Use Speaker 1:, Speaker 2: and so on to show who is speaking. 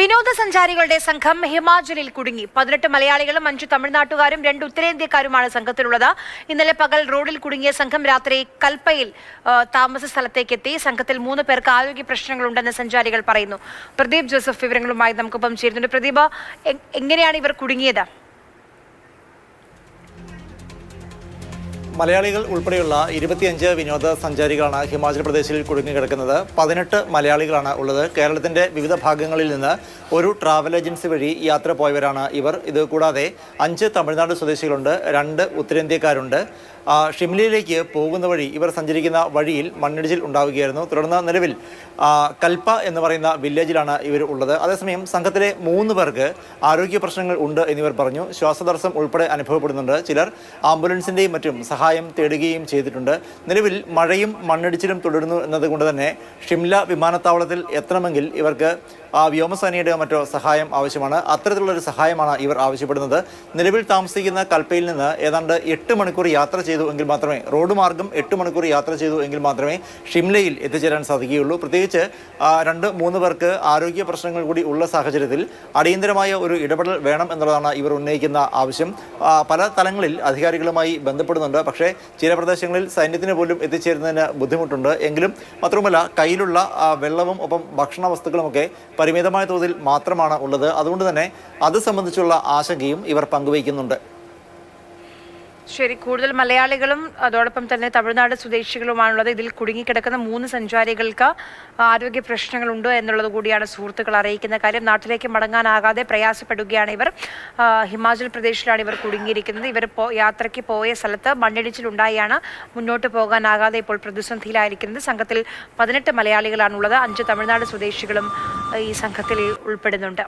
Speaker 1: വിനോദസഞ്ചാരികളുടെ സംഘം ഹിമാചലിൽ കുടുങ്ങി. പതിനെട്ട് മലയാളികളും അഞ്ചു തമിഴ്നാട്ടുകാരും രണ്ട് ഉത്തരേന്ത്യക്കാരുമാണ് സംഘത്തിലുള്ളത്. ഇന്നലെ പകൽ റോഡിൽ കുടുങ്ങിയ സംഘം രാത്രി കൽപ്പയിൽ താമസ സ്ഥലത്തേക്ക് എത്തി സംഘത്തിൽ മൂന്ന് പേർക്ക് ആരോഗ്യ പ്രശ്നങ്ങളുണ്ടെന്ന് സഞ്ചാരികൾ പറയുന്നു. പ്രദീപ് ജോസഫ് വിവരങ്ങളുമായി നമുക്കൊപ്പം ചേരുന്നുണ്ട്. പ്രദീപ് എങ്ങനെയാണ് ഇവർ കുടുങ്ങിയത്?
Speaker 2: മലയാളികൾ ഉൾപ്പെടെയുള്ള ഇരുപത്തിയഞ്ച് വിനോദസഞ്ചാരികളാണ് ഹിമാചൽ പ്രദേശിൽ കുടുങ്ങിക്കിടക്കുന്നത് പതിനെട്ട് മലയാളികളാണ് ഉള്ളത്. കേരളത്തിന്റെ വിവിധ ഭാഗങ്ങളിൽ നിന്ന് ഒരു ട്രാവൽ ഏജൻസി വഴി യാത്ര പോയവരാണ് ഇവർ. ഇത് കൂടാതെ അഞ്ച് തമിഴ്നാട് സ്വദേശികളുണ്ട് രണ്ട് ഉത്തരേന്ത്യക്കാരുണ്ട്. ഷിംലയിലേക്ക് പോകുന്ന വഴി ഇവർ സഞ്ചരിക്കുന്ന വഴിയിൽ മണ്ണിടിച്ചിൽ ഉണ്ടാവുകയായിരുന്നു. തുടർന്ന് നിലവിൽ കൽപ്പ എന്ന് പറയുന്ന വില്ലേജിലാണ് ഇവർ ഉള്ളത്. അതേസമയം സംഘത്തിലെ മൂന്ന് പേർക്ക് ആരോഗ്യ പ്രശ്നങ്ങൾ ഉണ്ട് എന്നിവർ പറഞ്ഞു. ശ്വാസതടസ്സം ഉൾപ്പെടെ അനുഭവപ്പെടുന്നുണ്ട്. ചിലർ ആംബുലൻസിന്റെയും മറ്റും സഹായം തേടുകയും ചെയ്തിട്ടുണ്ട്. നിലവിൽ മഴയും മണ്ണിടിച്ചിലും തുടരുന്നു എന്നതുകൊണ്ട് തന്നെ ഷിംല വിമാനത്താവളത്തിൽ എത്തണമെങ്കിൽ ഇവർക്ക് വ്യോമസേനയുടെ മറ്റോ സഹായം ആവശ്യമാണ്. അത്തരത്തിലുള്ള ഒരു സഹായമാണ് ഇവർ ആവശ്യപ്പെടുന്നത്. നിലവിൽ താമസിക്കുന്ന കൽപ്പയിൽ നിന്ന് ഏതാണ്ട് എട്ട് മണിക്കൂർ യാത്ര ചെയ്തു എങ്കിൽ മാത്രമേ റോഡ് മാർഗം എട്ട് മണിക്കൂർ യാത്ര ചെയ്തു എങ്കിൽ മാത്രമേ ഷിംലയിൽ എത്തിച്ചേരാൻ സാധിക്കുകയുള്ളൂ. പ്രത്യേകിച്ച് രണ്ട് മൂന്ന് പേർക്ക് ആരോഗ്യ പ്രശ്നങ്ങൾ കൂടി ഉള്ള സാഹചര്യത്തിൽ അടിയന്തരമായ ഒരു ഇടപെടൽ വേണം എന്നുള്ളതാണ് ഇവർ ഉന്നയിക്കുന്ന ആവശ്യം. പല തലങ്ങളിൽ അധികാരികളുമായി ബന്ധപ്പെടുന്നുണ്ട്. പക്ഷേ ചില പ്രദേശങ്ങളിൽ സൈന്യത്തിന് പോലും എത്തിച്ചേരുന്നതിന് ബുദ്ധിമുട്ടുണ്ട്. എങ്കിലും മാത്രമല്ല കയ്യിലുള്ള വെള്ളവും ഒപ്പം ഭക്ഷണ വസ്തുക്കളുമൊക്കെ പരിമിതമായ തോതിൽ മാത്രമാണ് ഉള്ളത്. അതുകൊണ്ട് തന്നെ അത് സംബന്ധിച്ചുള്ള ആശങ്കയും ഇവർ പങ്കുവയ്ക്കുന്നുണ്ട്.
Speaker 1: ശരി കൂടുതൽ മലയാളികളും അതോടൊപ്പം തന്നെ തമിഴ്നാട് സ്വദേശികളുമാണുള്ളത്. ഇതിൽ കുടുങ്ങിക്കിടക്കുന്ന മൂന്ന് സഞ്ചാരികൾക്ക് ആരോഗ്യ പ്രശ്നങ്ങളുണ്ട് എന്നുള്ളത് കൂടിയാണ് സുഹൃത്തുക്കൾ അറിയിക്കുന്ന കാര്യം. നാട്ടിലേക്ക് മടങ്ങാനാകാതെ പ്രയാസപ്പെടുകയാണ് ഇവർ. ഹിമാചൽ പ്രദേശിലാണ് ഇവർ കുടുങ്ങിയിരിക്കുന്നത്. ഇവർ യാത്രയ്ക്ക് പോയ സ്ഥലത്ത് മണ്ണിടിച്ചിലുണ്ടായാണ്. മുന്നോട്ട് പോകാനാകാതെ ഇപ്പോൾ പ്രതിസന്ധിയിലായിരിക്കുന്നത്. സംഘത്തിൽ പതിനെട്ട് മലയാളികളാണുള്ളത്. അഞ്ച് തമിഴ്നാട് സ്വദേശികളും ഈ സംഘത്തിൽ ഉൾപ്പെടുന്നുണ്ട്.